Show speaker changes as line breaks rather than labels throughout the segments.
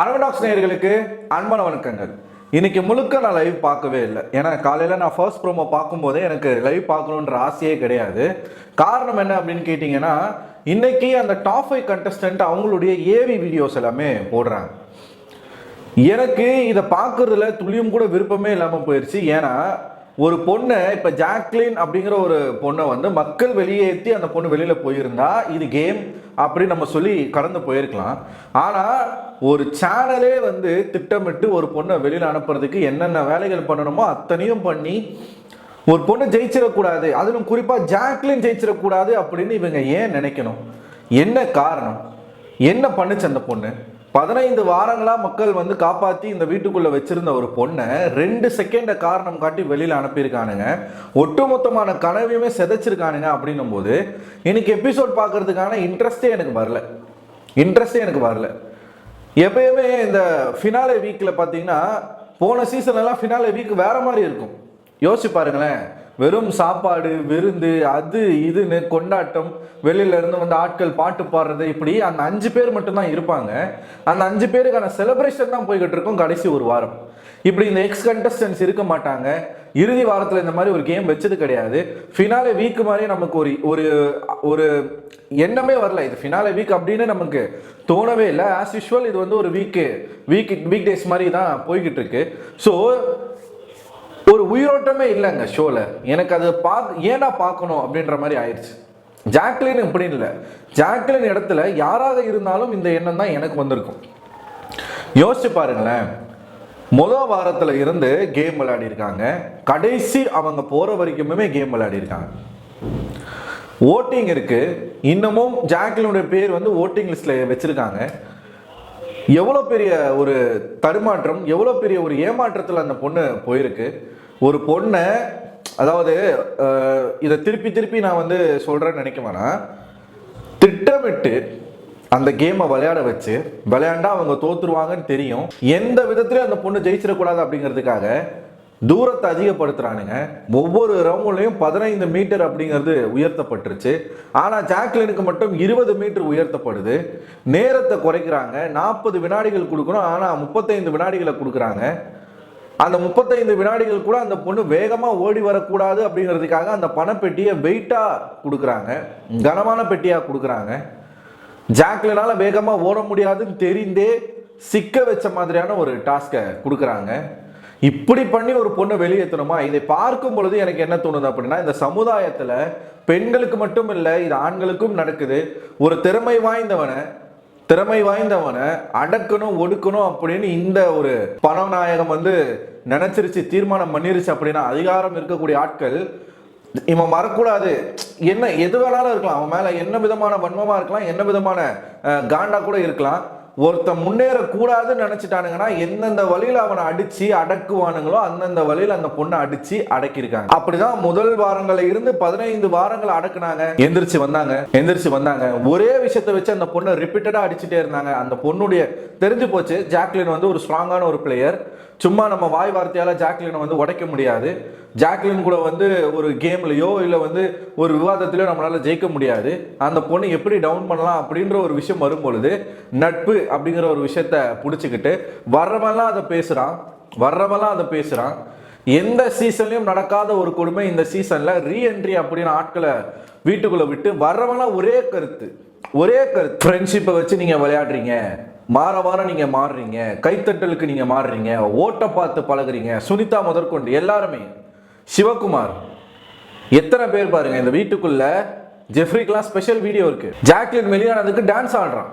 அரவடாக்ஸ் நேயர்களுக்கு அன்பான வணக்கங்கள். இன்னைக்கு முழுக்க நான் லைவ் பார்க்கவே இல்லை. ஏன்னா காலையில் நான் ஃபர்ஸ்ட் ப்ரோமோ பார்க்கும்போதே எனக்கு லைவ் பார்க்கணுன்ற ஆசையே கிடையாது. காரணம் என்ன அப்படின்னு கேட்டிங்கன்னா இன்னைக்கு அந்த டாப் ஃபைவ் கண்டஸ்டன்ட் அவங்களுடைய ஏவி வீடியோஸ் எல்லாமே போடுறாங்க. எனக்கு இதை பார்க்குறதுல துளியும் கூட விருப்பமே இல்லாமல் போயிடுச்சு ஏன்னா ஒரு பொண்ணை இப்போ ஜாக்லின் அப்படிங்கிற ஒரு பொண்ணை வந்து மக்கள் வெளியேற்றி அந்த பொண்ணு வெளியில் போயிருந்தா இது கேம் அப்படின்னு நம்ம சொல்லி கடந்து போயிருக்கலாம். ஆனால் ஒரு சேனலே வந்து திட்டமிட்டு ஒரு பொண்ணை வெளியில் அனுப்புறதுக்கு என்னென்ன வேலைகள் பண்ணணுமோ அத்தனையும் பண்ணி ஒரு பொண்ணு ஜெயிச்சிடக்கூடாது அதிலும் குறிப்பாக ஜாக்லின் ஜெயிச்சிடக்கூடாது அப்படின்னு இவங்க ஏன் நினைக்கணும்? என்ன காரணம்? என்ன பண்ணுச்சு அந்த பொண்ணு? பதினைந்து வாரங்களாக மக்கள் வந்து காப்பாற்றி இந்த வீட்டுக்குள்ளே வச்சுருந்த ஒரு பொண்ணை ரெண்டு செகண்டை காரணம் காட்டி வெளியில் அனுப்பியிருக்கானுங்க. ஒட்டுமொத்தமான கனவையுமே செதைச்சிருக்கானுங்க அப்படின்னும் போது இன்னைக்கு எபிசோட் பார்க்கறதுக்கான இன்ட்ரெஸ்டே எனக்கு வரல. இன்ட்ரெஸ்டே எனக்கு வரல. எப்பயுமே இந்த ஃபினாலே வீக்கில் பார்த்தீங்கன்னா போன சீசன் எல்லாம் ஃபினாலே வீக் வேறு மாதிரி இருக்கும். யோசிச்சு பாருங்களேன். வெறும் சாப்பாடு விருந்து அது இதுன்னு கொண்டாட்டம் வெளியில இருந்து வந்து ஆட்கள் பாட்டு பாடுறது இப்படி அந்த அஞ்சு பேர் மட்டும்தான் இருப்பாங்க. அந்த அஞ்சு பேருக்கான செலிப்ரேஷன் தான் போய்கிட்டு இருக்கும் கடைசி ஒரு வாரம். இப்படி இந்த எக்ஸ் கண்டஸ்டன்ஸ் இருக்க மாட்டாங்க. இறுதி வாரத்தில் இந்த மாதிரி ஒரு கேம் வச்சது கிடையாது. ஃபினாலே வீக் மாதிரி நமக்கு ஒரு ஒரு ஒரு எண்ணமே வரல. இது ஃபினாலே வீக் அப்படின்னு நமக்கு தோணவே இல்லை. ஆஸ் யூஷுவல் இது வந்து ஒரு வீக்கு வீக் வீக் டேஸ் மாதிரி தான் போய்கிட்டு இருக்கு. ஸோ ஒரு உயிரோட்டமே இல்லைங்க ஷோவில் எனக்கு அது பார்க்க ஏன்னா பார்க்கணும் அப்படின்ற மாதிரி ஆயிடுச்சு. ஜாக்லின் இப்படி இல்லை. ஜாக்லின் இடத்துல யாராக இருந்தாலும் இந்த எண்ணம் தான் எனக்கு வந்திருக்கும். யோசிச்சு பாருங்களேன். முதல் வாரத்தில் இருந்து கேம் விளையாடி இருக்காங்க கடைசி அவங்க போகிற வரைக்குமே கேம் விளையாடி இருக்காங்க ஓட்டிங் இருக்குது இன்னமும் ஜாக்லினுடைய பேர் வந்து ஓட்டிங் லிஸ்ட்டில் வச்சுருக்காங்க. எவ்வளோ பெரிய ஒரு தடுமாற்றம் எவ்வளோ பெரிய ஒரு ஏமாற்றத்தில் அந்த பொண்ணு போயிருக்கு. ஒரு பொண்ணை அதாவது இதை திருப்பி திருப்பி நான் வந்து சொல்கிறேன்னு நினைக்க வேணாம். திட்டமிட்டு அந்த கேமை விளையாட வச்சு விளையாண்டா அவங்க தோத்துருவாங்கன்னு தெரியும். எந்த விதத்துலையும் அந்த பொண்ணு ஜெயிச்சிடக்கூடாது அப்படிங்கிறதுக்காக தூரத்தை அதிகப்படுத்துகிறானுங்க ஒவ்வொரு ரவுண்ட்லையும் பதினைந்து மீட்டர் அப்படிங்கிறது உயர்த்தப்பட்டுருச்சு. ஆனால் ஜாக்லினுக்கு மட்டும் இருபது மீட்டர் உயர்த்தப்படுது. நேரத்தை குறைக்கிறாங்க. நாற்பது வினாடிகள் கொடுக்கணும். ஆனால் முப்பத்தைந்து வினாடிகளை கொடுக்குறாங்க. அந்த முப்பத்தைந்து வினாடிகள் கூட அந்த பொண்ணு வேகமாக ஓடி வரக்கூடாது அப்படிங்கிறதுக்காக அந்த பணப்பெட்டியை வெயிட்டாக கொடுக்குறாங்க. கனமான பெட்டியாக கொடுக்குறாங்க. ஜாக்லினால் வேகமாக ஓட முடியாதுன்னு தெரிந்தே சிக்க வச்ச மாதிரியான ஒரு டாஸ்கை கொடுக்குறாங்க. இப்படி பண்ணி ஒரு பொண்ணை வெளியேற்றணுமா இதை பார்க்கும் பொழுது எனக்கு என்ன தோணுது அப்படின்னா இந்த சமுதாயத்தில் பெண்களுக்கு மட்டும் இல்லை இது ஆண்களுக்கும் நடக்குது. ஒரு திறமை வாய்ந்தவனை திறமை வாய்ந்தவனை அடக்கணும் ஒடுக்கணும் அப்படின்னு இந்த ஒரு பணநாயகம் வந்து நினைச்சிருச்சு தீர்மானம் பண்ணிருச்சு அப்படின்னா அதிகாரம் இருக்கக்கூடிய ஆட்கள் இவன் வரக்கூடாது. என்ன எது வேணாலும் இருக்கலாம். அவன் மேலே என்ன விதமான வன்மமாக இருக்கலாம் என்ன விதமான காண்டா கூட இருக்கலாம். ஒருத்தன் முன்னேறக்கூடாதுன்னு நினைச்சிட்டானுங்கன்னா எந்தெந்த வழியில் அவனை அடிச்சு அடக்குவானுங்களோ அந்தந்த வழியில் அந்த பொண்ணை அடிச்சு அடக்கியிருக்காங்க. அப்படிதான் முதல் வாரங்களில் இருந்து பதினைந்து வாரங்கள் அடக்குனாங்க. எந்திரிச்சு வந்தாங்க. எந்திரிச்சு வந்தாங்க. ஒரே விஷயத்தை வச்சு அந்த பொண்ணை ரிப்பீட்டடாக அடிச்சுட்டே இருந்தாங்க. அந்த பொண்ணுடைய தெரிஞ்சு போச்சு. ஜாக்லின் வந்து ஒரு ஸ்ட்ராங்கான ஒரு பிளேயர் சும்மா நம்ம வாய் வார்த்தையால் ஜாக்லினை வந்து உடைக்க முடியாது. ஜாக்லின் கூட வந்து ஒரு கேம்லேயோ இல்லை வந்து ஒரு விவாதத்திலையோ நம்மளால் ஜெயிக்க முடியாது. அந்த பொண்ணை எப்படி டவுன் பண்ணலாம் அப்படின்ற ஒரு விஷயம் வரும்பொழுது நட்பு அப்படிங்கிற ஒரு விஷயத்த பிடிச்சிக்கிட்டு வர்றவெல்லாம் அதை பேசுகிறான் வர்றவெல்லாம் அதை பேசுகிறான் எந்த சீசன்லையும் நடக்காத ஒரு கொடுமை இந்த சீசனில் ரீஎன்ட்ரி அப்படின்னு ஆட்களை வீட்டுக்குள்ளே விட்டு வர்றவெல்லாம் ஒரே கருத்து. ஒரே கருத்து. ஃப்ரெண்ட்ஷிப்பை வச்சு நீங்கள் விளையாடுறீங்க. மாற வாரம் நீங்கள் மாறுறீங்க கைத்தட்டலுக்கு நீங்கள் மாறுறீங்க ஓட்டை பார்த்து பழகுறீங்க சுனிதா முதற்கொண்டு எல்லாருமே சிவகுமார் எத்தனை பேர் பாருங்க இந்த வீட்டுக்குள்ள ஜெஃப்ரிக்கெலாம் ஸ்பெஷல் வீடியோ இருக்கு. ஜாக்லின் வெளியானதுக்கு டான்ஸ் ஆடுறான்.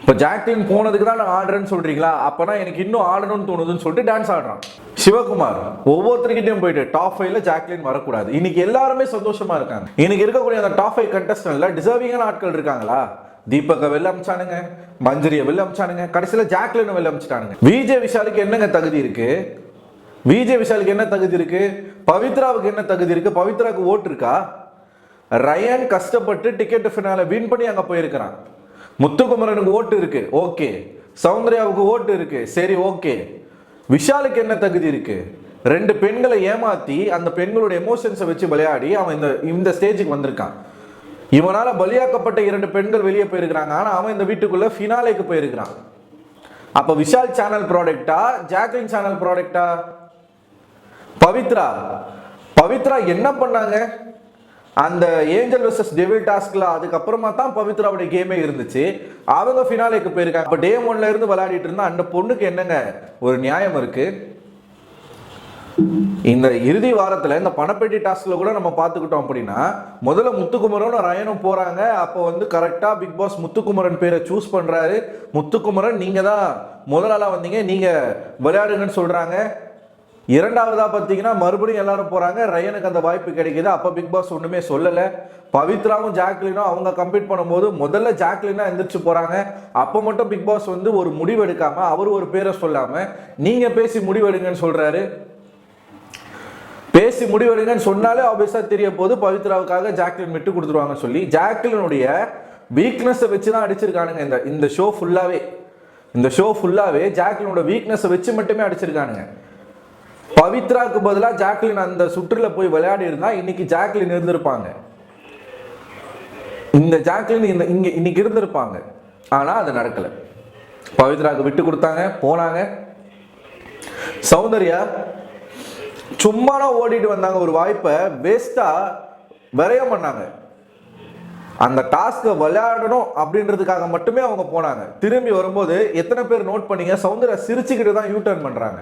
இப்போ ஜாக்லின் போனதுக்கு தான் நான் ஆடுறேன்னு சொல்கிறீங்களா அப்பனா எனக்கு இன்னும் ஆடணும்னு தோணுதுன்னு சொல்லிட்டு டான்ஸ் ஆடுறான். சிவகுமார் ஒவ்வொருத்தருக்கிட்டையும் போயிட்டு டாப் ஃபைவ்ல ஜாக்லின் வரக்கூடாது. இன்னைக்கு எல்லாருமே சந்தோஷமா இருக்காங்க. இன்னைக்கு இருக்கக்கூடிய அந்த டாப் ஃபைவ் கண்டஸ்டன்ட்ல டிசர்விங்கான ஆட்கள் இருக்காங்களா? தீபக வெளில அமிச்சானுங்க மஞ்சரியை வெளில அமிச்சானுங்க கடைசியில ஜாக்லின் வெளில அமிச்சிட்டானுங்க. விஜய் விஷாலுக்கு என்னங்க தகுதி இருக்கு? விஜய் விஷாலுக்கு என்ன தகுதி இருக்கு? பவித்ராவுக்கு என்ன தகுதி இருக்கு? பவித்ராவுக்கு ஓட்டு இருக்கா? ரயன் கஷ்டப்பட்டு டிக்கெட் ஃபினால வின் பண்ணி அங்க போயிருக்கிறான். முத்துக்குமரனுக்கு ஓட்டு இருக்கு ஓகே. சௌந்தர்யாவுக்கு ஓட்டு இருக்கு சரி ஓகே. விஷாலுக்கு என்ன தகுதி இருக்கு? ரெண்டு பெண்களை ஏமாத்தி அந்த பெண்களோட எமோஷன்ஸை வச்சு விளையாடி அவன் இந்த இந்த ஸ்டேஜுக்கு வந்திருக்கான். இவனால் பலியாக்கப்பட்ட இரண்டு பெண்கள் வெளியே போயிருக்கிறாங்க. ஆனால் அவன் இந்த வீட்டுக்குள்ள ஃபினாலேக்கு போயிருக்கிறான். அப்போ விஷால் சேனல் ப்ராடக்டா ஜாக்லின் சேனல் ப்ராடக்டா பவித்ரா பவித்ரா என்ன பண்ணாங்க? அந்த ஏஞ்சல் vs டெவில் டாஸ்க்ல அதுக்கப்புறமா தான் பவித்ராவுடைய கேமே இருந்துச்சு. அவங்க ஃபினாலேக்கு போயிருக்காங்க. அப்போ டே ஒன்ல இருந்து விளையாடிட்டு இருந்தா அந்த பொண்ணுக்கு என்னங்க ஒரு நியாயம் இருக்கு? இந்த இறுதி வாரத்தில் இந்த பணப்பெட்டி டாஸ்கில் கூட நம்ம பார்த்துக்கிட்டோம் அப்படின்னா முதல்ல முத்துக்குமரனும் ரயனும் போகிறாங்க அப்போ வந்து கரெக்டாக பிக் பாஸ் முத்துக்குமரன் பேரை சூஸ் பண்ணுறாரு முத்துக்குமரன் நீங்கள் தான் முதலாளாக வந்தீங்க. நீங்கள் விளையாடுங்கன்னு சொல்கிறாங்க இரண்டாவதாக பார்த்தீங்கன்னா மறுபடியும் எல்லாரும் போகிறாங்க ரயனுக்கு அந்த வாய்ப்பு கிடைக்கிது. அப்போ பிக் பாஸ் ஒன்றுமே சொல்லலை. பவித்ராவும் ஜாக்லினும் அவங்க கம்ப்ளீட் பண்ணும்போது முதல்ல ஜாக்லினா எந்திரிச்சு போகிறாங்க அப்போ மட்டும் பிக் பாஸ் வந்து ஒரு முடிவு எடுக்காமல் அவர் ஒரு பேரை சொல்லாமல் நீங்கள் பேசி முடிவெடுங்கன்னு சொல்கிறாரு பேசி முடிவெடுங்கன்னு சொன்னாலே ஆப்வியஸாக தெரிய போது பவித்ராவுக்காக ஜாக்லின் விட்டு கொடுத்துருவாங்கன்னு சொல்லி ஜாக்லினுடைய வீக்னஸை வச்சு தான் அடிச்சிருக்கானுங்க. இந்த இந்த ஷோ ஃபுல்லாகவே இந்த ஷோ ஃபுல்லாகவே ஜாக்லினோட வீக்னஸை வச்சு மட்டுமே அடிச்சிருக்கானுங்க. பவித்ராவுக்கு பதிலாக ஜாக்லின் அந்த சுற்றுல போய் விளையாடி இருந்தால் இன்னைக்கு ஜாக்லின் இருந்திருப்பாங்க. இந்த ஜாக்லின் இந்த இங்கே இன்னைக்கு இருந்திருப்பாங்க. ஆனால் அது நடக்கலை. பவித்ராவுக்கு விட்டு கொடுத்தாங்க போனாங்க. சௌந்தர்யா சும்மானா ஓடிட்டு வந்தாங்க ஒரு வாய்ப்பை வேஸ்டா விரயம் பண்ணாங்க. அந்த டாஸ்க்கை விளையாடணும் அப்படின்றதுக்காக மட்டுமே அவங்க போனாங்க. திரும்பி வரும்போது எத்தனை பேர் நோட் பண்ணீங்க? சவுந்தர சிரிச்சுக்கிட்டு தான் யூ டர்ன் பண்ணுறாங்க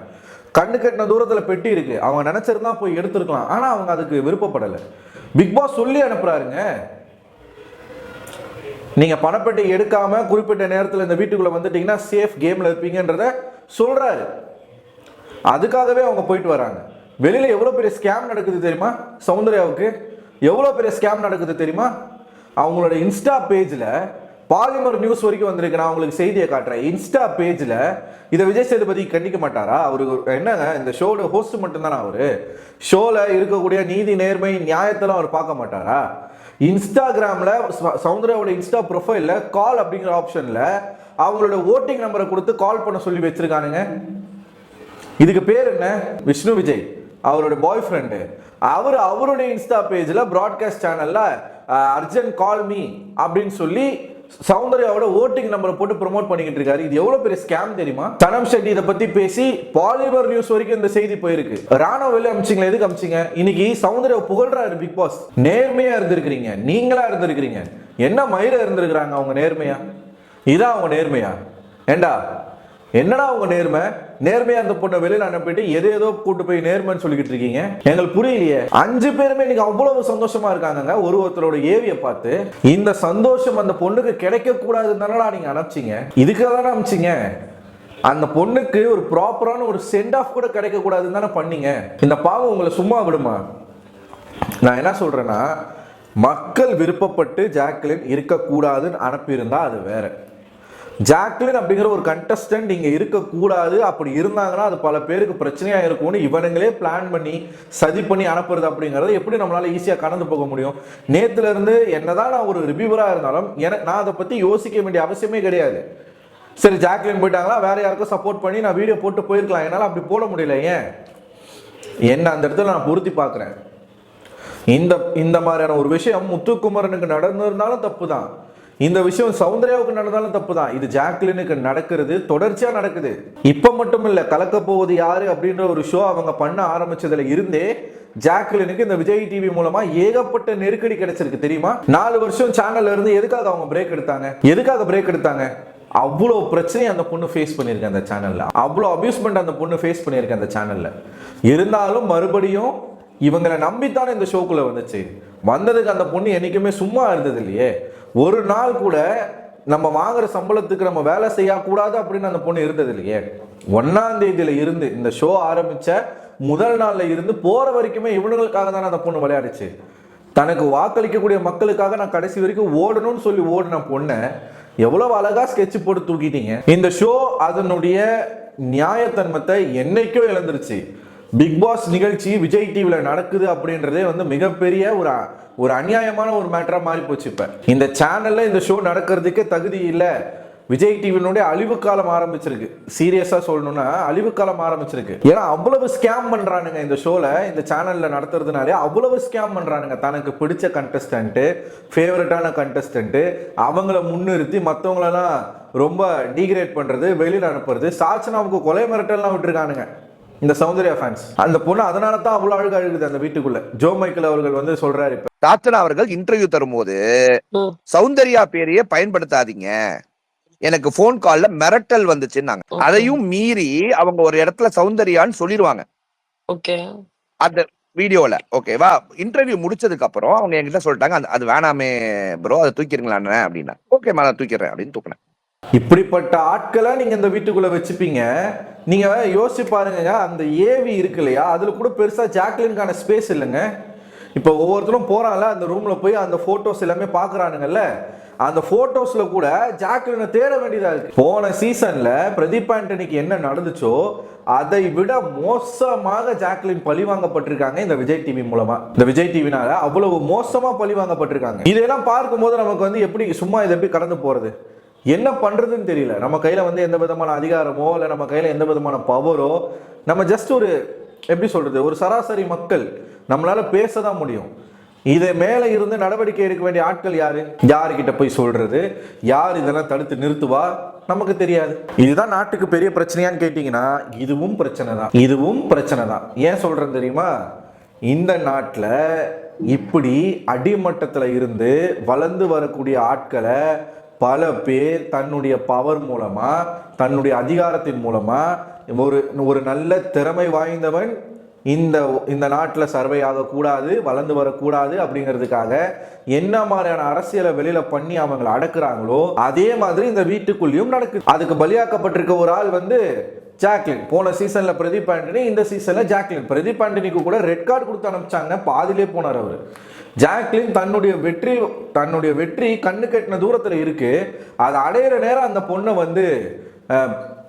கண்ணு கட்டின தூரத்தில் பெட்டி இருக்கு. அவங்க நினைச்சிருந்தா போய் எடுத்திருக்கலாம். ஆனால் அவங்க அதுக்கு விருப்பப்படலை. பிக் பாஸ் சொல்லி அனுப்புறாருங்க. நீங்கள் பணப்பெட்டி எடுக்காம குறிப்பிட்ட நேரத்தில் இந்த வீட்டுக்குள்ளே வந்துட்டீங்கன்னா சேஃப் கேமில் இருப்பீங்கன்றத சொல்கிறாரு அதுக்காகவே அவங்க போயிட்டு வராங்க. வெளியில் எவ்வளோ பெரிய ஸ்கேம் நடக்குது தெரியுமா? சௌந்தர்யாவுக்கு எவ்வளோ பெரிய ஸ்கேம் நடக்குது தெரியுமா? அவங்களோட இன்ஸ்டா பேஜில் பாலிமர் நியூஸ் வரைக்கும் வந்திருக்கு. நான் உங்களுக்கு செய்தியை காட்டுறேன். இன்ஸ்டா பேஜில் இதை விஜய் சேதுபதி கண்டிக்க மாட்டாரா? அவரு என்னங்க இந்த ஷோட ஹோஸ்ட் மட்டும்தானே அவரு? ஷோவில் இருக்கக்கூடிய நீதி நேர்மை நியாயத்தெல்லாம் அவர் பார்க்க மாட்டாரா? இன்ஸ்டாகிராமில் ச- சௌந்தர்யாவோட இன்ஸ்டா ப்ரொஃபைலில் கால் அப்படிங்கிற ஆப்ஷனில் அவங்களோட ஓட்டிங் நம்பரை கொடுத்து கால் பண்ண சொல்லி வச்சுருக்கானுங்க. இதுக்கு பேர் என்ன? விஷ்ணு விஜய். அவரோட பாய் ஃப்ரெண்டு அவர் அவருடைய இன்ஸ்டா பேஜில் ப்ராட்காஸ்ட் சேனலில் அர்ஜென்ட் கால் மீ அப்படின்னு சொல்லி சௌந்தர்யாவோட ஓட்டிங் நம்பரை போட்டு ப்ரொமோட் பண்ணிக்கிட்டு இருக்காரு. இது எவ்வளவு பெரிய ஸ்கேம் தெரியுமா? தனம் ஷெட்டி இதை பத்தி பேசி பாலிமர் நியூஸ் வரைக்கும் இந்த செய்தி போயிருக்கு. ராணுவ வெளியே அமிச்சிங்களா? எதுக்கு அமிச்சிங்க? இன்னைக்கு சௌந்தர்யா புகழ்றாரு பிக் பாஸ் நேர்மையா இருந்திருக்கிறீங்க. நீங்களா இருந்திருக்கிறீங்க. என்ன மயிர இருந்திருக்கிறாங்க அவங்க நேர்மையா? இதான் அவங்க நேர்மையா? ஏண்டா? என்னடா உங்க நேர்மை? நேர்மையா அந்த பொண்ணை வெளியில அனுப்பிட்டு எது ஏதோ கூட்டு போய் நேர்மைன்னு சொல்லிக்கிட்டு இருக்கீங்க. எங்களுக்கு புரியலையே. அஞ்சு பேருமே இன்னைக்கு அவ்வளவு சந்தோஷமா இருக்காங்கங்க. ஒரு ஒருத்தரோட ஏவிய பார்த்து இந்த சந்தோஷம் அந்த பொண்ணுக்கு கிடைக்க கூடாதுன்னு தானடா நீங்க அனுப்பிச்சீங்க? இதுக்காக தானே அனுப்பிச்சீங்க? அந்த பொண்ணுக்கு ஒரு ப்ராப்பரான ஒரு சென்ட் ஆஃப் கூட கிடைக்க கூடாதுன்னு தானே பண்ணீங்க. இந்த பாவம் உங்களை சும்மா விடுமா? நான் என்ன சொல்றேன்னா மக்கள் விருப்பப்பட்டு ஜாக்லின் இருக்கக்கூடாதுன்னு அனுப்பியிருந்தா அது வேற. ஜாக்லின் அப்படிங்கிற ஒரு கண்டஸ்டன்ட் இங்கே இருக்கக்கூடாது. அப்படி இருந்தாங்கன்னா அது பல பேருக்கு பிரச்சனையாக இருக்கும்னு இவனுங்களே பிளான் பண்ணி சதி பண்ணி அனுப்புறது அப்படிங்கறது எப்படி நம்மளால ஈஸியாக கடந்து போக முடியும்? நேற்றுலேருந்து என்னதான் நான் ஒரு ரிவ்யூவராக இருந்தாலும் எனக்கு நான் அதை பற்றி யோசிக்க வேண்டிய அவசியமே கிடையாது. சரி ஜாக்லின் போயிட்டாங்களா? வேற யாருக்கும் சப்போர்ட் பண்ணி நான் வீடியோ போட்டு போயிருக்கலாம். என்னால் அப்படி போட முடியல ஏன்? என்ன அந்த இடத்துல நான் பொருத்தி பார்க்குறேன். இந்த இந்த மாதிரியான ஒரு விஷயம் முத்துக்குமரனுக்கு நடந்திருந்தாலும் தப்பு தான் இந்த விஷயம் சௌந்தர்யாவுக்கு நடந்தாலும் தப்பு தான் இது ஜாக்லினுக்கு நடக்கிறது தொடர்ச்சியா நடக்குது. இப்ப மட்டும் இல்ல கலக்க போவது யாரு அப்படின்ற ஒரு ஷோ அவங்க பண்ண ஆரம்பிச்சதுல இருந்தே ஜாக்லினுக்கு இந்த விஜய் டிவி மூலமா ஏகப்பட்ட நெருக்கடி கிடைச்சிருக்கு தெரியுமா? நாலு வருஷம் சேனல்ல இருந்து எதுக்காக அவங்க பிரேக் எடுத்தாங்க? எதுக்காக பிரேக் எடுத்தாங்க? அவ்வளோ பிரச்சனையை அந்த பொண்ணு ஃபேஸ் பண்ணியிருக்கேன் அந்த சேனலில் அவ்வளோ அப்யூஸ்மெண்ட் அந்த பொண்ணு ஃபேஸ் பண்ணியிருக்கேன் அந்த சேனலில் இருந்தாலும் மறுபடியும் இவங்களை நம்பித்தானே இந்த ஷோக்குள்ளே வந்துச்சு? வந்ததுக்கு அந்த பொண்ணு என்றைக்குமே சும்மா இருந்தது இல்லையே ஒரு நாள் கூட நம்ம வாங்குற சம்பளத்துக்கு நம்ம வேலை செய்யக்கூடாது அப்படின்னு அந்த பொண்ணு இருந்தது இல்லையே. ஒன்னாம் தேதியில இருந்து இந்த ஷோ ஆரம்பிச்ச முதல் நாள்ல இருந்து போற வரைக்குமே இவனுங்களுக்காக தானே அந்த பொண்ணு விளையாடுச்சு. தனக்கு வாக்களிக்கக்கூடிய மக்களுக்காக நான் கடைசி வரைக்கும் ஓடணும்னு சொல்லி ஓடின பொண்ணை எவ்வளவு அழகா ஸ்கெட்ச் போட்டு தூக்கிட்டீங்க. இந்த ஷோ அதனுடைய நியாயத்தன்மத்தை என்னைக்கோ இழந்துருச்சு. பிக் பாஸ் நிகழ்ச்சி விஜய் டிவியில் நடக்குது அப்படின்றதே வந்து மிகப்பெரிய ஒரு ஒரு அநியாயமான ஒரு மேட்டராக மாறி போச்சு இப்போ. இந்த சேனலில் இந்த ஷோ நடக்கிறதுக்கே தகுதி இல்லை. விஜய் டிவியினுடைய அழிவு காலம் ஆரம்பிச்சிருக்கு. சீரியஸாக சொல்லணும்னா அழிவு காலம் ஆரம்பிச்சிருக்கு. ஏன்னா அவ்வளவு ஸ்கேம் பண்ணுறானுங்க இந்த ஷோவில் இந்த சேனலில் நடத்துறதுனாலே அவ்வளவு ஸ்கேம் பண்ணுறானுங்க தனக்கு பிடிச்ச கண்டஸ்டன்ட் ஃபேவரட்டான கண்டஸ்டன்ட் அவங்கள முன்னிறுத்தி மற்றவங்களெல்லாம் ரொம்ப டீக்ரேட் பண்ணுறது வெளியில் அனுப்புறது சாச்சனாவுக்கு கொலை மிரட்டல்லாம் விட்டுருக்கானுங்க. இந்த சௌந்தர்யா ஃபேன்ஸ் அந்த பொண்ணு அதனால தான் அவ்வளோ அழுக அழுகுது அந்த வீட்டுக்குள்ள. ஜோ மைக்கேல் அவர்கள் வந்து சொல்றாரு இப்ப.
டாக்டர் அவர்கள் இன்டர்வியூ தரும்போது. சௌந்தர்யா பேரையே பயன்படுத்தாதீங்க. எனக்கு போன் கால்ல மிரட்டல் வந்துச்சுன்னாங்க. அதையும் மீறி அவங்க ஒரு இடத்துல சௌந்தர்யான்னு சொல்லிடுவாங்க
ஓகே.
அந்த வீடியோல. ஓகேவா இன்டர்வியூ முடிச்சதுக்கு அப்புறம் அவங்க என்கிட்ட சொல்லிட்டாங்க அந்த- அது வேணாமே ப்ரோ அதை தூக்கிடுங்களா அப்படின்னா. ஓகே நான் தூக்கிடுறேன் அப்படின்னு தூக்கினேன்.
இப்படிப்பட்ட ஆட்களை நீங்க இந்த வீட்டுக்குள்ள வச்சுப்பீங்க. நீங்க யோசிச்சு பாருங்க அந்த ஏவி இருக்கு இல்லையா? அதுல கூட பெருசா ஜாக்லின்கான ஸ்பேஸ் இல்லைங்க. இப்போ ஒவ்வொருத்தரும் போறாங்கல்ல அந்த ரூம்ல போய் அந்த போட்டோஸ் எல்லாமே பாக்குறானுங்கல்ல. அந்த போட்டோஸ்ல கூட ஜாக்லினை தேட வேண்டியதா இருக்கு. போன சீசன்ல பிரதீப் ஆண்டனிக்கு என்ன நடந்துச்சோ அதை விட மோசமாக ஜாக்லின் பழிவாங்கப்பட்டிருக்காங்க இந்த விஜய் டிவி மூலமா. இந்த விஜய் டிவினால அவ்வளவு மோசமா பழிவாங்கப்பட்டிருக்காங்க இதெல்லாம் பார்க்கும்போது நமக்கு வந்து எப்படி சும்மா இதை எப்படி கடந்து போறது? என்ன பண்ணுறதுன்னு தெரியல. நம்ம கையில் வந்து எந்த விதமான அதிகாரமோ இல்லை நம்ம கையில் எந்த விதமான பவரோ நம்ம ஜஸ்ட் ஒரு எப்படி சொல்கிறது ஒரு சராசரி மக்கள் நம்மளால் பேச தான் முடியும். இதை மேலே இருந்து நடவடிக்கை எடுக்க வேண்டிய ஆட்கள் யாரு? யாருக்கிட்ட போய் சொல்றது? யார் இதெல்லாம் தடுத்து நிறுத்துவா? நமக்கு தெரியாது. இதுதான் நாட்டுக்கு பெரிய பிரச்சனையான்னு கேட்டிங்கன்னா இதுவும் பிரச்சனை தான். இதுவும் பிரச்சனை தான். ஏன் சொல்கிறது தெரியுமா? இந்த நாட்டில் இப்படி அடிமட்டத்தில் இருந்து வளர்ந்து வரக்கூடிய ஆட்களை பல பேர் தன்னுடைய பவர் மூலமா தன்னுடைய அதிகாரத்தின் மூலமா ஒரு ஒரு நல்ல திறமை வாய்ந்தவன் இந்த இந்த நாட்டில் சர்வை ஆகக்கூடாது வளர்ந்து வரக்கூடாது அப்படிங்கிறதுக்காக என்ன மாதிரியான அரசியலை வெளியில பண்ணி அவங்களை அடக்குறாங்களோ அதே மாதிரி இந்த வீட்டுக்குள்ளேயும் நடக்குது. அதுக்கு பலியாக்கப்பட்டிருக்க ஒரு ஆள் வந்து ஜாக்லின். போன சீசனில் பிரதீப் ஆண்டனி இந்த சீசனில் ஜாக்லின். பிரதீப் ஆண்டனிக்கு கூட ரெட் கார்டு கொடுத்து அனுப்பிச்சாங்க. பாதிலே போனார் அவர். ஜாக்லின் தன்னுடைய வெற்றி தன்னுடைய வெற்றி கண்ணு கட்டின தூரத்தில் இருக்கு. அதை அடையிற நேரம் அந்த பொண்ணை வந்து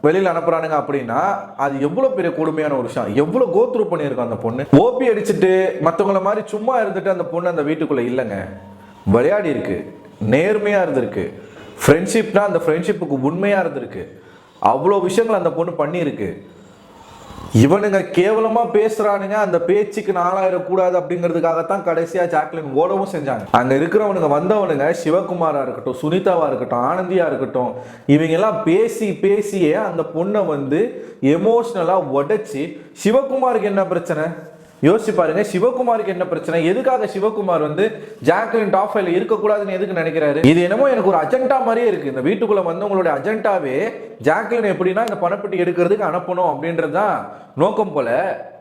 வெளியில் அனுப்புறானுங்க அப்படின்னா அது எவ்வளோ பெரிய கொடுமையான ஒரு விஷயம். எவ்வளோ கோத்ரூ பண்ணியிருக்கும் அந்த பொண்ணு. ஓபி அடிச்சுட்டு மற்றவங்கள மாதிரி சும்மா இருந்துட்டு அந்த பொண்ணு அந்த வீட்டுக்குள்ளே இல்லைங்க. விளையாடி இருக்கு. நேர்மையாக இருந்திருக்கு. ஃப்ரெண்ட்ஷிப்னா அந்த ஃப்ரெண்ட்ஷிப்புக்கு உண்மையாக இருந்திருக்கு. அவ்வளோ விஷயங்கள் அந்த பொண்ணு பண்ணியிருக்கு. இவனுங்க கேவலமாக பேசுகிறானுங்க அந்த பேச்சுக்கு நாலாயிரக்கூடாது அப்படிங்கிறதுக்காகத்தான் கடைசியாக ஜாக்லின் ஓடவும் செஞ்சாங்க. அங்கே இருக்கிறவனுங்க வந்தவனுங்க சிவகுமாராக இருக்கட்டும் சுனிதாவாக இருக்கட்டும் ஆனந்தியாக இருக்கட்டும் இவங்க எல்லாம் பேசி பேசியே அந்த பொண்ணை வந்து எமோஷ்னலாக உடைச்சி சிவகுமாருக்கு என்ன பிரச்சனை? யோசிச்சு பாருங்க சிவகுமாருக்கு என்ன பிரச்சனை? எதுக்காக சிவகுமார் வந்து ஜாக்லின் டாப் ஃபைவ்ல இருக்கக்கூடாதுன்னு எதுக்கு நினைக்கிறாரு? இது என்னமோ எனக்கு ஒரு அஜெண்டா மாதிரியே இருக்கு. இந்த வீட்டுக்குள்ள வந்தவங்களுடைய அஜெண்டாவே ஜாக்லின் எப்படின்னா இந்த பணப்பெட்டி எடுக்கிறதுக்கு அனுப்பணும் அப்படின்றது தான் நோக்கம் போல.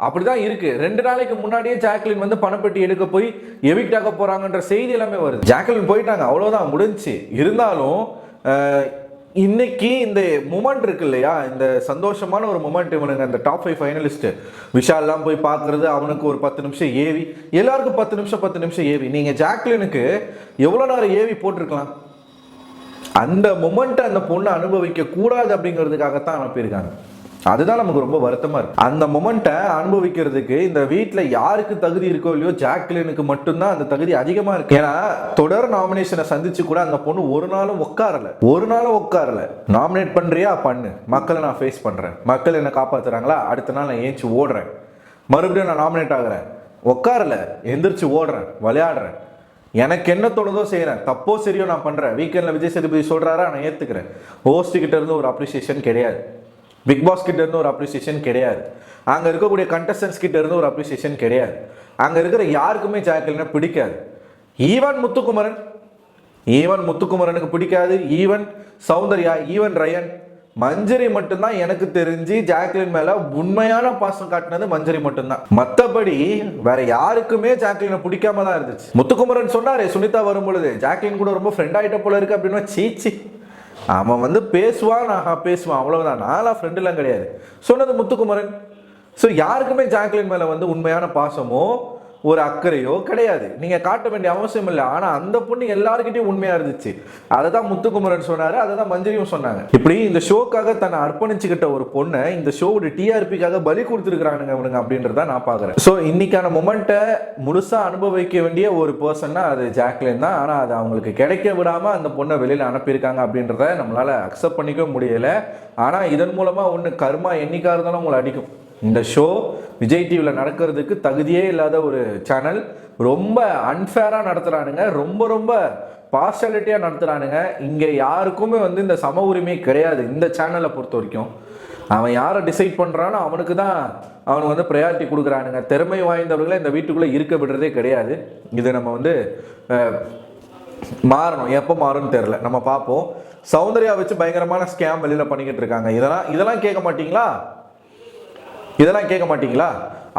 அப்படிதான் இருக்கு. ரெண்டு நாளைக்கு முன்னாடியே ஜாக்லின் வந்து பணப்பெட்டி எடுக்க போய் எவிக்ட் ஆக போறாங்கன்ற செய்தி எல்லாமே வருது. ஜாக்லின் போயிட்டாங்க அவ்வளவுதான் முடிஞ்சுச்சு. இருந்தாலும் இன்னைக்கு இந்த மூமெண்ட் இருக்கு இல்லையா? இந்த சந்தோஷமான ஒரு மூமெண்ட் இவனுங்க அந்த டாப் ஃபைவ் ஃபைனலிஸ்ட் விஷால்லாம் போய் பார்க்கறது அவனுக்கு ஒரு பத்து நிமிஷம் ஏவி எல்லாருக்கும் பத்து நிமிஷம் பத்து நிமிஷம் ஏவி. நீங்க ஜாக்லினுக்கு எவ்வளோ நேரம் ஏவி போட்டிருக்கலாம்? அந்த மொமெண்ட்டை அந்த பொண்ணை அனுபவிக்க கூடாது அப்படிங்கிறதுக்காகத்தான் அனுப்பியிருக்காங்க அதுதான் நமக்கு ரொம்ப வருத்தமா இருக்கு. அந்த மொமெண்ட்டை அனுபவிக்கிறதுக்கு இந்த வீட்டில் யாருக்கு தகுதி இருக்கோ இல்லையோ ஜாக்லினுக்கு மட்டும்தான் அந்த தகுதி அதிகமா இருக்கு. ஏன்னா தொடர் நாமினேஷனை சந்திச்சு கூட அந்த பொண்ணு ஒரு நாளும் உட்காரல. ஒரு நாளும் உட்காரல. நாமினேட் பண்றியா? பண்ணு. மக்களை நான் ஃபேஸ் பண்றேன். மக்கள் என்ன காப்பாத்துறாங்களா? அடுத்த நாள் நான் ஏஞ்சி ஓடுறேன். மறுபடியும் நான் நாமினேட் ஆகுறேன். உட்காரல. எந்திரிச்சு ஓடுறேன். விளையாடுறேன். எனக்கு என்ன தோணுதோ செய்கிறேன் தப்போ சரியோ நான் பண்ணுறேன் வீக்கெண்டில் விஜய் சேதுபதி சொல்கிறாரா நான் ஏற்றுக்கிறேன் ஹோஸ்ட்டு கிட்ட இருந்து ஒரு அப்ரிசியேஷன் கிடையாது. பிக் பாஸ் கிட்ட இருந்து ஒரு அப்ரிசியேஷன் கிடையாது. அங்கே இருக்கக்கூடிய கண்டஸ்டன்ஸ் கிட்ட இருந்து ஒரு அப்ரிசியேஷன் கிடையாது. அங்கே இருக்கிற யாருக்குமே ஜாக்கலினா பிடிக்காது. ஈவன் முத்துக்குமரன் ஈவன் முத்துக்குமரனுக்கு பிடிக்காது. ஈவன் சௌந்தர்யா ஈவன் ரயன் மஞ்சரி மட்டும்தான் எனக்கு தெரிஞ்சு ஜாக்லின் மேல உண்மையான பாசம் காட்டினது மஞ்சரி மட்டும்தான். மற்றபடி வேற யாருக்குமே ஜாக்லினை பிடிக்காம தான் இருந்துச்சு. முத்துக்குமரன் சொன்னாரே சுனிதா வரும் பொழுது ஜாக்லின் கூட ரொம்ப ஃப்ரெண்ட் ஆகிட்ட போல இருக்கு அப்படின்னா. சீச்சி அவன் வந்து பேசுவான் நான் பேசுவான். அவ்வளோதான் நான்லாம் ஃப்ரெண்டுலாம் கிடையாது. சொன்னது முத்துக்குமரன். ஸோ யாருக்குமே ஜாக்லின் மேலே வந்து உண்மையான பாசமோ ஒரு அக்கறையோ கிடையாது. நீங்கள் காட்ட வேண்டிய அவசியம் இல்லை. ஆனால் அந்த பொண்ணு எல்லாருக்கிட்டையும் உண்மையாக இருந்துச்சு. அதை தான் முத்துக்குமரன் சொன்னார். அதை தான் மஞ்சரியும் சொன்னாங்க. இப்படி இந்த ஷோக்காக தன்னை அர்ப்பணிச்சுக்கிட்ட ஒரு பொண்ணை இந்த ஷோவோட டிஆர்பிக்காக பலி கொடுத்துருக்கானுங்க அவனுங்க அப்படின்றத நான் பார்க்குறேன் ஸோ இன்னைக்கான மொமெண்ட்டை முழுசாக அனுபவிக்க வேண்டிய ஒரு பர்சன்னா அது ஜாக்லின் தான். ஆனால் அது அவங்களுக்கு கிடைக்க விடாமல் அந்த பொண்ணை வெளியில் அனுப்பியிருக்காங்க அப்படின்றத நம்மளால் அக்செப்ட் பண்ணிக்க முடியலை. ஆனால் இதன் மூலமாக ஒன்று கர்மா என்னைக்காக இருந்தாலும் உங்களை அடிக்கும். இந்த ஷோ விஜய் டிவியில் நடக்கிறதுக்கு தகுதியே இல்லாத ஒரு சேனல் ரொம்ப அன்ஃபேராக நடத்துகிறானுங்க ரொம்ப ரொம்ப பார்ஷாலிட்டியாக நடத்துகிறானுங்க இங்கே யாருக்குமே வந்து இந்த சம உரிமை கிடையாது இந்த சேனலை பொறுத்த வரைக்கும். அவன் யாரை டிசைட் பண்ணுறானோ அவனுக்கு தான் அவனுக்கு வந்து ப்ரையாரிட்டி கொடுக்குறானுங்க. திறமை வாய்ந்தவர்களை இந்த வீட்டுக்குள்ளே இருக்க விடுறதே கிடையாது. இது நம்ம வந்து மாறணும். எப்போ மாறும்னு தெரில நம்ம பார்ப்போம். சௌந்தர்யா வச்சு பயங்கரமான ஸ்கேம் வெளியில் பண்ணிக்கிட்டு இருக்காங்க. இதெல்லாம் இதெல்லாம் கேட்க மாட்டிங்களா? இதெல்லாம் கேட்க மாட்டிங்களா?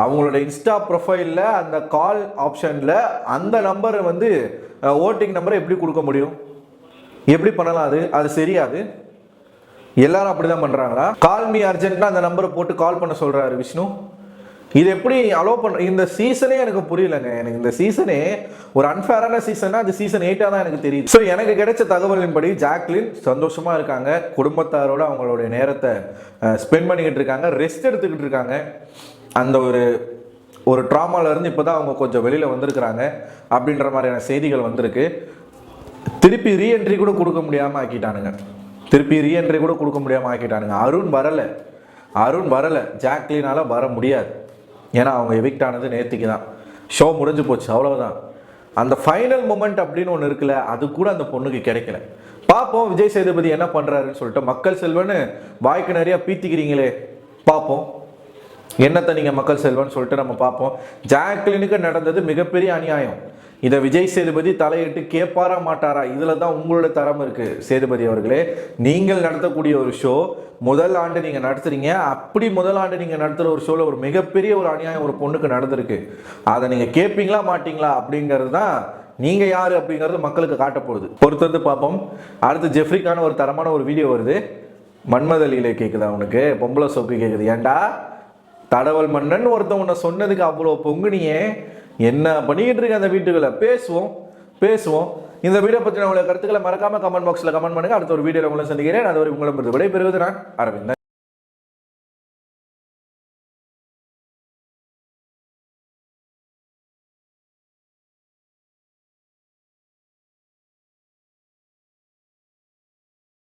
அவங்களோட இன்ஸ்டா ப்ரொஃபைலில் அந்த கால் ஆப்ஷனில் அந்த நம்பரை வந்து ஓட்டிங் நம்பரை எப்படி கொடுக்க முடியும்? எப்படி பண்ணலாம் அது? அது சரியாது. எல்லாரும் அப்படிதான் பண்ணுறாங்களா கால் மீ அர்ஜென்ட்னா அந்த நம்பரை போட்டு கால் பண்ண சொல்கிறாரு விஷ்ணு. இது எப்படி அலோ பண்ண இந்த சீசனே எனக்கு புரியலங்க. எனக்கு இந்த சீசனே ஒரு அன்ஃபேரான சீசனா அது சீசன் எயிட்டாக தான் எனக்கு தெரியுது. ஸோ எனக்கு கிடைச்ச தகவலின்படி ஜாக்லின் சந்தோஷமா இருக்காங்க. குடும்பத்தாரோட அவங்களுடைய நேரத்தை ஸ்பெண்ட் பண்ணிக்கிட்டு இருக்காங்க. ரெஸ்ட் எடுத்துக்கிட்டு இருக்காங்க. அந்த ஒரு ஒரு ட்ராமால இருந்து இப்போதான் அவங்க கொஞ்சம் வெளியில வந்திருக்கிறாங்க. அப்படின்ற மாதிரியான செய்திகள் வந்திருக்கு. திருப்பி ரீஎன்ட்ரி கூட கொடுக்க முடியாம ஆக்கிட்டானுங்க. திருப்பி ரீஎன்ட்ரி கூட கொடுக்க முடியாம ஆக்கிட்டானுங்க. அருண் வரல. அருண் வரல. ஜாக்லினால வர முடியாது. ஏன்னா அவங்க எவிக்ட் ஆனது நேற்றுக்கு தான். ஷோ முடிஞ்சு போச்சு அவ்வளோதான் அந்த ஃபைனல் மூமெண்ட் அப்படின்னு ஒன்று இருக்குல்ல அது கூட அந்த பொண்ணுக்கு கிடைக்கல. பார்ப்போம் விஜய் சேதுபதி என்ன பண்ணுறாருன்னு சொல்லிட்டு மக்கள் செல்வன்னு வாய்க்கு நிறையா பீத்திக்கிறீங்களே பார்ப்போம். என்னத்தை நீங்கள் மக்கள் செல்வன் சொல்லிட்டு நம்ம பார்ப்போம். ஜாக்லினுக்கு நடந்தது மிகப்பெரிய அநியாயம். இதை விஜய் சேதுபதி தலையிட்டு கேட்பாரா மாட்டாரா? இதில் தான் உங்களோட தரம் இருக்குது சேதுபதி அவர்களே. நீங்கள் நடத்தக்கூடிய ஒரு ஷோ முதல் ஆண்டு நீங்கள் நடத்துறீங்க. அப்படி முதல் ஆண்டு நீங்கள் நடத்துகிற ஒரு ஷோவில் ஒரு மிகப்பெரிய ஒரு அநியாயம் ஒரு பொண்ணுக்கு நடந்திருக்கு. அதை நீங்கள் கேட்பீங்களா மாட்டீங்களா? அப்படிங்கிறது தான் நீங்கள் யார் அப்படிங்கிறது மக்களுக்கு காட்டப்போகுது போகுது. வந்து பார்ப்போம். அடுத்து ஜெஃப்ரிக்கான ஒரு தரமான ஒரு வீடியோ வருது. மன்மதலியில கேட்குதா உனக்கு? பொம்பளை சொக்கு கேட்குது ஏன்டா தடவல் மன்னன் ஒருத்தன் உன்னை சொன்னதுக்கு அவ்வளோ பொங்குனியே. என்ன பண்ணிக்கிட்டு இருக்க அந்த வீட்டுகளை பேசுவோம் பேசுவோம். இந்த வீடியோ பற்றின உங்களை கருத்துக்களை மறக்காம கமெண்ட் பாக்ஸில் கமெண்ட் பண்ணுங்க. அடுத்த ஒரு வீடியோவில் உங்களை சந்திக்கிறேன். அது ஒரு உங்களை விடைபெறுவது நான் அரவிந்தன்.